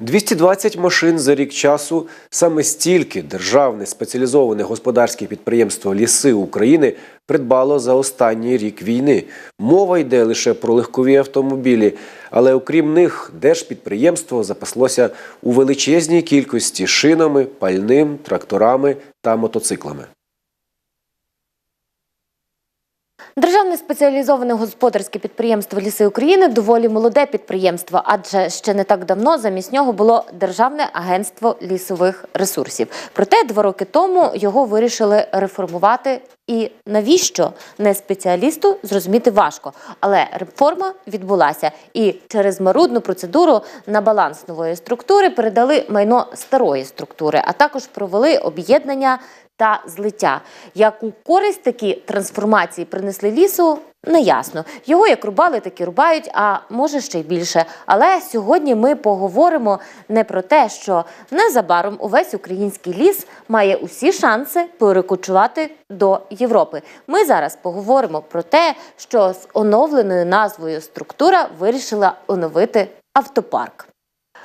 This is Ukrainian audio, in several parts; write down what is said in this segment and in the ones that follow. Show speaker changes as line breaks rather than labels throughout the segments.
220 машин за рік часу саме стільки державне спеціалізоване господарське підприємство Ліси України придбало за останній рік війни. Мова йде лише про легкові автомобілі, але окрім них, держпідприємство запаслося у величезній кількості шинами, пальним, тракторами та мотоциклами.
Державне спеціалізоване господарське підприємство Ліси України доволі молоде підприємство, адже ще не так давно замість нього було Державне агентство лісових ресурсів. Проте два роки тому його вирішили реформувати. І навіщо не спеціалісту зрозуміти важко, але реформа відбулася, і через марудну процедуру на баланс нової структури передали майно старої структури, а також провели об'єднання та злиття. Яку користь такі трансформації принесли лісу, не ясно. Його як рубали, так і рубають, а може ще й більше. Але сьогодні ми поговоримо не про те, що незабаром увесь український ліс має усі шанси перекочувати до Європи. Ми зараз поговоримо про те, що з оновленою назвою структура вирішила оновити автопарк.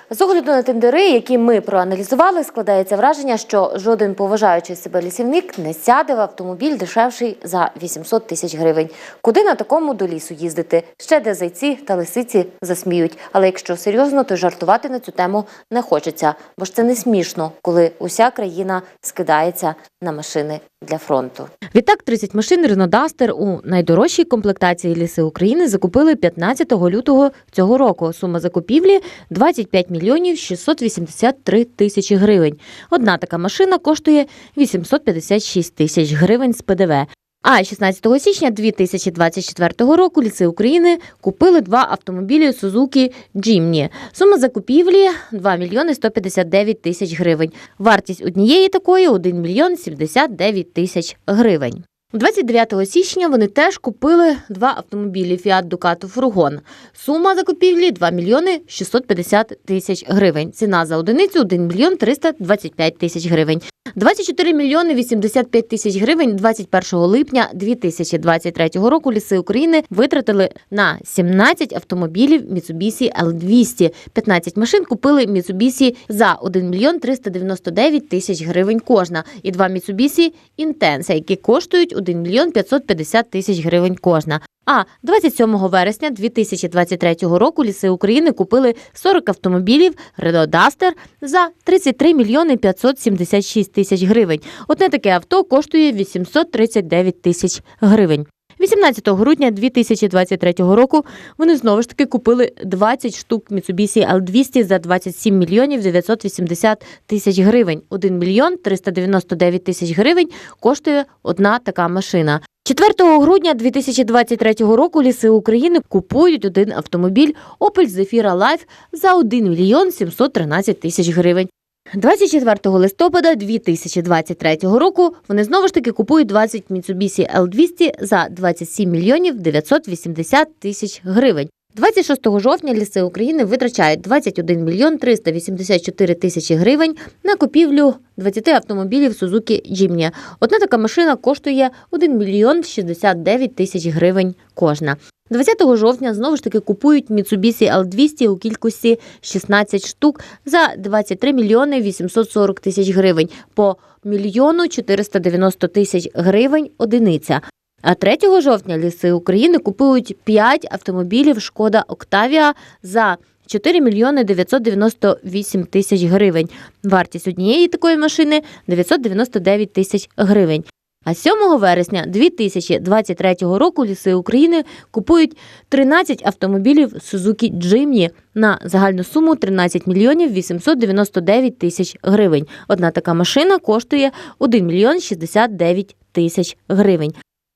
З огляду на тендери, які ми проаналізували, складається враження, що жоден поважаючий себе лісівник не сяде в автомобіль дешевший за 800 тисяч гривень. Куди на такому до лісу їздити? Ще де зайці та лисиці засміють. Але якщо серйозно, то жартувати на цю тему не хочеться, бо ж це не смішно, коли уся країна скидається на машини для фронту. Відтак 30 машин Renault у найдорожчій комплектації ліси України закупили 15 лютого цього року. Сума закупівлі 25 мільйонів 683 тисячі гривень. Одна така машина коштує 856 тисяч гривень з ПДВ. А 16 січня 2024 року ліси України купили два автомобілі Suzuki Jimny. Сума закупівлі 2 мільйони 159 тисяч гривень. Вартість однієї такої 1 мільйон 79 тисяч гривень. 29 січня вони теж купили два автомобілі Fiat Ducato Фургон. Сума закупівлі 2 мільйони 650 тисяч гривень. Ціна за одиницю 1 мільйон 325 тисяч гривень. 24 мільйони 85 тисяч гривень 21 липня 2023 року ліси України витратили на 17 автомобілів Mitsubishi L200. 15 машин купили Mitsubishi за 1 мільйон 399 тисяч гривень кожна і два Mitsubishi Intensa, які коштують 1 мільйон 550 тисяч гривень кожна. А 27 вересня 2023 року ліси України купили 40 автомобілів Renault Duster за 33 мільйони 576 тисяч гривень. Одне таке авто коштує 839 тисяч гривень. 18 грудня 2023 року вони знову ж таки купили 20 штук Mitsubishi L200 за 27 мільйонів 980 тисяч гривень. 1 мільйон 399 тисяч гривень коштує одна така машина. 4 грудня 2023 року ліси України купують один автомобіль Opel Zafira Life за 1 мільйон 713 тисяч гривень. 24 листопада 2023 року вони знову ж таки купують 20 Mitsubishi L200 за 27 мільйонів 980 тисяч гривень. 26 жовтня ліси України витрачають 21 мільйон 384 тисячі гривень на купівлю 20 автомобілів Suzuki Jimny. Одна така машина коштує 1 мільйон 69 тисяч гривень кожна. 20 жовтня знову ж таки купують Mitsubishi L200 у кількості 16 штук за 23 мільйони 840 тисяч гривень по мільйону 490 тисяч гривень одиниця. А 3 жовтня ліси України купують 5 автомобілів Шкода Октавія за 4 мільйони 998 тисяч гривень. Вартість однієї такої машини 999 тисяч гривень. А 7 вересня 2023 року ліси України купують 13 автомобілів Suzuki Jimny на загальну суму 13 мільйонів 899 тисяч гривень. Одна така машина коштує 1 мільйон 69 тисяч гривень.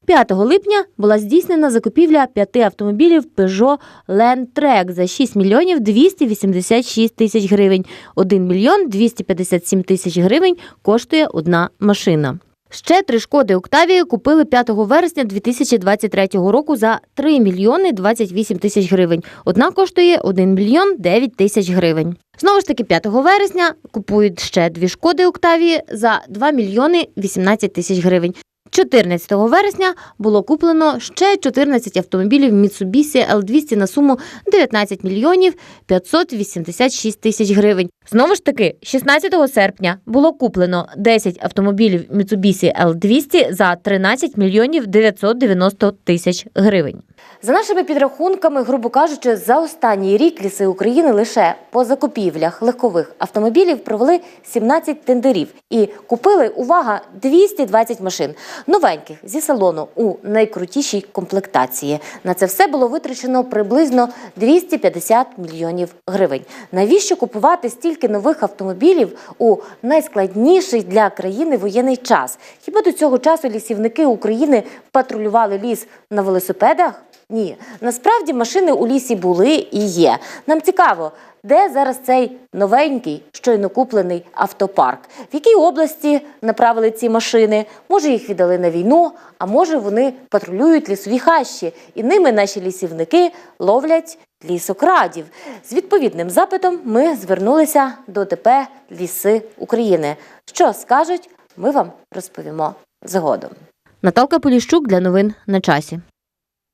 5 липня була здійснена закупівля п'яти автомобілів Peugeot Landtrek за 6 мільйонів 286 тисяч гривень. 1 мільйон 257 тисяч гривень коштує одна машина. Ще три шкоди Октавії купили 5 вересня 2023 року за 3 мільйони 28 тисяч гривень. Одна коштує 1 мільйон 9 тисяч гривень. Знову ж таки, 5 вересня купують ще дві шкоди Октавії за 2 мільйони 18 тисяч гривень. 14 вересня було куплено ще 14 автомобілів Mitsubishi L200 на суму 19 мільйонів 586 тисяч гривень. Знову ж таки, 16 серпня було куплено 10 автомобілів Mitsubishi L200 за 13 мільйонів 990 тисяч гривень. За нашими підрахунками, грубо кажучи, за останній рік ліси України лише по закупівлях легкових автомобілів провели 17 тендерів і купили увага 220 машин новеньких зі салону у найкрутішій комплектації. На це все було витрачено приблизно 250 мільйонів гривень. Навіщо купувати стільки нових автомобілів у найскладніший для країни воєнний час? Хіба до цього часу лісівники України патрулювали ліс на велосипедах? Ні, насправді машини у лісі були і є. Нам цікаво, де зараз цей новенький, щойно куплений автопарк, в якій області направили ці машини? Може, їх віддали на війну, а може вони патрулюють лісові хащі, і ними наші лісівники ловлять лісокрадів. З відповідним запитом ми звернулися до ДП Ліси України. Що скажуть, ми вам розповімо згодом. Наталка Поліщук для новин на часі.